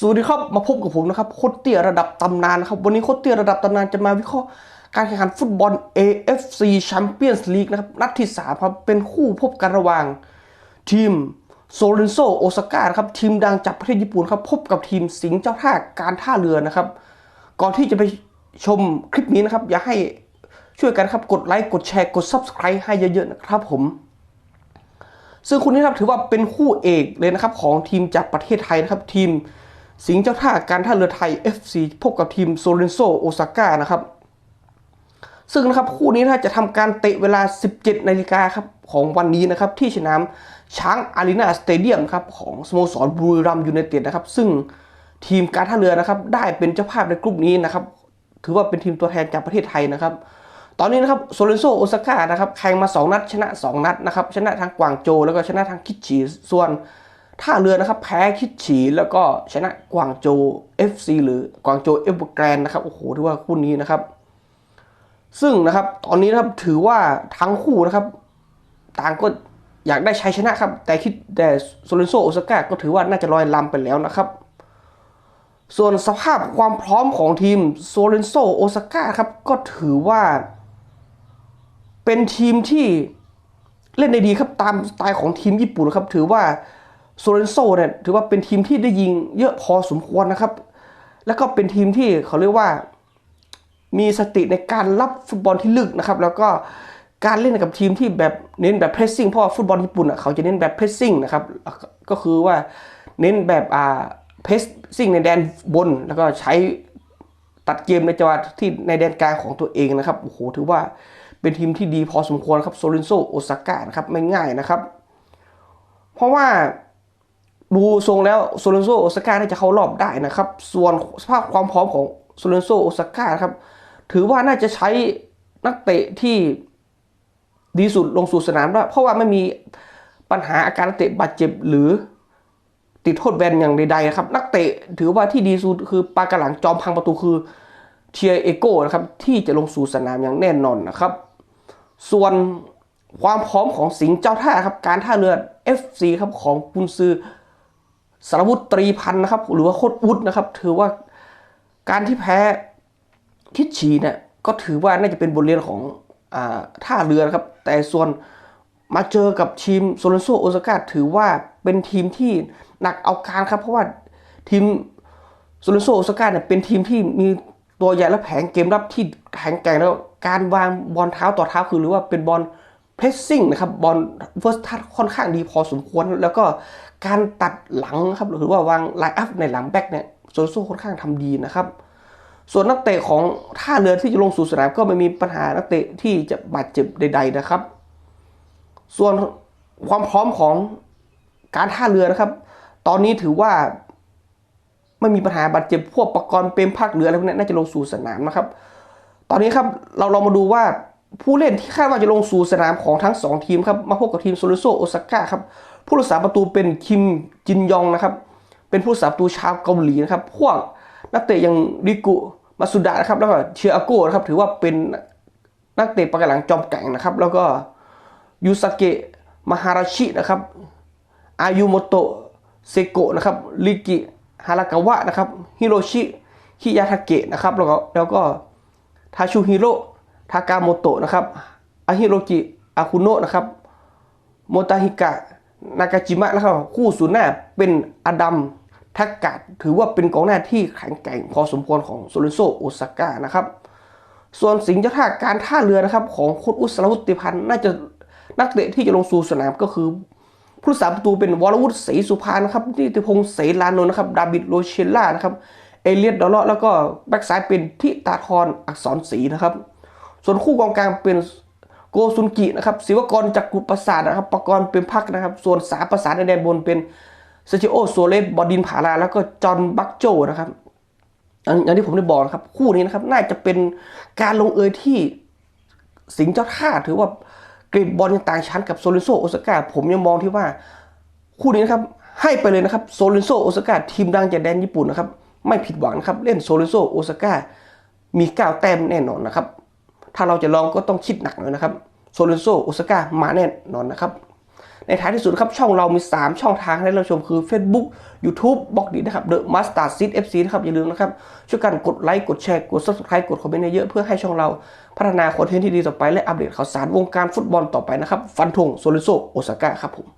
สวัสดีครับมาพบกับผมนะครับโคตรเตี้ยระดับตำนานนะครับวันนี้โคตรเตี้ยระดับตำนานจะมาวิเคราะห์การแข่งขันฟุตบอล AFC Champions League นะครับนัดที่สามครับเป็นคู่พบกันระหว่าง ทีมโซเรนโซโอซาก้าครับทีมดังจากประเทศญี่ปุ่นครับพบกับทีมสิงห์เจ้าท่าการท่าเรือนะครับ ก่อนที่จะไปชมคลิปนี้นะครับ อย่าให้ช่วยกันครับกดไลค์กดแชร์กด Subscribe ให้เยอะๆนะครับผมซึ่งคู่นี้ครับถือว่าเป็นคู่เอกเลยนะครับของทีมจากประเทศไทยนะครับทีม สิงห์เจ้าท่าการท่าเรือไทย FC พบกับทีมโซเรนโซโอซาก้านะครับ ซึ่งนะครับคู่นี้นะจะทำการเตะเวลา 17นาฬิกาครับของวันนี้นะครับที่สนามช้างอารีนาสเตเดียมครับของสโมสรบุรีรัมยูไนเต็ดนะครับ ซึ่งทีมการท่าเรือนะครับได้เป็นเจ้าภาพในกลุ่มนี้นะครับ ถือว่าเป็นทีมตัวแทนจากประเทศไทยนะครับ ตอนนี้นะครับโซเลนโซโอซาก้านะครับแข่งมา 2 นัด ชนะ 2 นัดนะครับชนะทางกวางโจ แล้วก็ชนะทางคิดฉีส่วน ท่าเรือนะครับแพ้คิดฉีแล้วก็ชนะกวางโจ FC หรือกวางโจเอเวอร์แกรนนะครับโอ้โหถือว่าคู่นี้นะครับ ซึ่งนะครับตอนนี้นะครับถือว่าทั้งคู่นะครับ ต่างก็อยากได้ชัยชนะครับ แต่คิดแต่โซเลนโซโอซาก้าก็ถือว่าน่าจะลอยลำไปแล้วนะครับ ส่วนสภาพความพร้อมของทีมโซเลนโซโอซาก้าครับก็ถือว่า เป็นทีมที่เล่นได้ดีครับตามสไตล์ของทีมญี่ปุ่นครับถือว่า โซเลนโซเนี่ยถือว่าเป็นทีมที่ได้ยิงเยอะพอสมควรนะครับ แล้วก็เป็นทีมที่เขาเรียกว่า มีสติในการรับฟุตบอลที่ลึกนะครับ แล้วก็การเล่นกับทีมที่แบบเน้นแบบเพรสซิ่งเพราะว่าฟุตบอลญี่ปุ่นอะเขาจะเน้นแบบเพรสซิ่งนะครับ ก็คือว่าเน้นแบบอ่าเพรสซิ่งในแดนบน แล้วก็ใช้ตัดเกมในจังหวะที่ในแดนกลางของตัวเองนะครับโอ้โหถือว่าเป็นทีมที่ดีพอสมควรครับโซลินโซโอซาก้านะครับไม่ง่ายนะครับ เพราะว่า ดูทรงแล้วโซลินโซโอซาก้าน่าจะเข้ารอบได้นะครับ ส่วนสภาพความพร้อมของโซลินโซโอซาก้าครับ ถือว่าน่าจะใช้นักเตะที่ดีสุดลงสู่สนามได้เพราะว่าไม่มีปัญหาอาการนักเตะบาดเจ็บหรือติดโทษแบนอย่างใดๆนะครับ นักเตะถือว่าที่ดีสุดคือปากระหลังจอมพังประตูคือเทียเอโก้นะครับที่จะลงสู่สนามอย่างแน่นอนนะครับ ส่วนความพร้อมของสิงห์เจ้าท่าครับการท่าเรือ FC ครับของกุนซือ สารวุฒิตรีพันธ์นะครับ หรือว่าโคตรวุฒินะครับ ถือว่าการที่แพ้คิดฉีเนี่ยก็ถือว่าน่าจะเป็นบทเรียนของอท่าเรือนะครับ แต่ส่วนมาเจอกับทีมโซลนโซโอซาก้าถือว่าเป็นทีมที่หนักเอาการครับ เพราะว่าทีมโซลนโซโอซาก้าเนี่ยเป็นทีมที่มีตัวใหญ่และแผงเกมรับที่แข็งแกร่งแล้วการวางบอลเท้าต่อเท้าคือหรือว่าเป็นบอล เพรสซิ่งนะครับบอลเฟิร์สทัชค่อนข้างดีพอสมควร แล้วก็การตัดหลังครับหรือว่าวางไลน์อัพในหลังแบ็กเนี่ยโซลนโซค่อนข้างทำดีนะครับ ส่วนนักเตะของท่าเรือที่จะลงสู่สนามก็ไม่มีปัญหานักเตะที่จะบาดเจ็บใด ๆนะครับ ส่วนความพร้อมของการท่าเรือนะครับ ตอนนี้ถือว่าไม่มีปัญหาบาดเจ็บพวกประกรณ์เป็นภาคเรืออะไรพวกนี้น่าจะลงสู่สนามนะครับ ตอนนี้ครับเราลองมาดูว่า ผู้เล่นที่คาดว่าจะลงสู่สนามของทั้ง 2 ทีมครับมาพบกับทีมโซลิโซโอซาก้าครับผู้รักษาประตูเป็นคิมจินยองนะครับเป็นผู้รักษาประตูชาวเกาหลีนะครับพวกนักเตะอย่างริกุมาสุดะนะครับแล้วก็เชียอาโก้นะครับถือว่าเป็นนักเตะประกหลังจอมแก่งนะครับ แล้วก็ยูสเกะมาฮาราชินะครับอายุโมโตะเซโกะนะครับลิกิฮารากาวะนะครับฮิโรชิฮิยาทาเกะนะครับแล้วก็แล้วก็ทาชูฮิโร่ ทากาโมโตะนะครับอาฮิโรกิอาคุโนะนะครับโมตาฮิกะนากาจิมะนะครับคู่ศูนย์หน้าเป็นอดัมทักกะถือว่าเป็นกองหน้าที่แข็งแกร่งพอสมควรของโซลินโซโอซาก้านะครับ ส่วนสิงห์เจ้าท่าการท่าเรือนะครับ ของโคตอุสลาวุติพันธ์น่าจะนักเตะที่จะลงสู่สนามก็คือผู้สาประตูเป็นวรวุฒิศรีสุพานะครับนิติพงศ์เสลานนท์นะครับดาบิดโรเชลล่านะครับเอเลียดดอลเลาะแล้วก็แบ็กซ้ายเป็นทิตาทรอักษรศรีนะครับ ส่วนคู่กองกลางเป็นโกซุนกินะครับศิวกรจักรุประสาทนะครับประกรณ์เป็นพักนะครับ ส่วนสาประสานในแดนบนเป็นเซจิโอโซเลสบอดินผาลาแล้วก็จอห์นบักโจนะครับอย่างที่ผมได้บอกนะครับ คู่นี้นะครับ น่าจะเป็นการลงเอยที่สิงห์เจ้าท่าถือว่ากรีดบอลยังต่างชั้นกับโซลินโซโอซาก้าผมยังมองที่ว่า คู่นี้นะครับ ให้ไปเลยนะครับโซลินโซโอซาก้าทีมดังจากแดนญี่ปุ่นนะครับ ไม่ผิดหวังนะครับ เล่นโซลินโซโอซาก้ามีก้าแต้มแน่นอนนะครับ ถ้าเราจะลองก็ต้องคิดหนักหน่อยนะครับโซลินโซโอซาก้ามาแน่นอนนะครับ ในท้ายที่สุดครับช่องเรามี 3 ช่องทางให้เราชมคือ Facebook YouTube บล็อกดีนะครับ The Master Seed FC นะครับ อย่าลืมนะครับ ช่วยกันกดไลค์กดแชร์กด Subscribe กดคอมเมนต์เยอะเพื่อให้ช่องเราพัฒนาคอนเทนต์ที่ดีต่อไปและอัปเดตข่าวสารวงการฟุตบอลต่อไปนะครับฟันธงโซลิโซโอซาก้าครับผม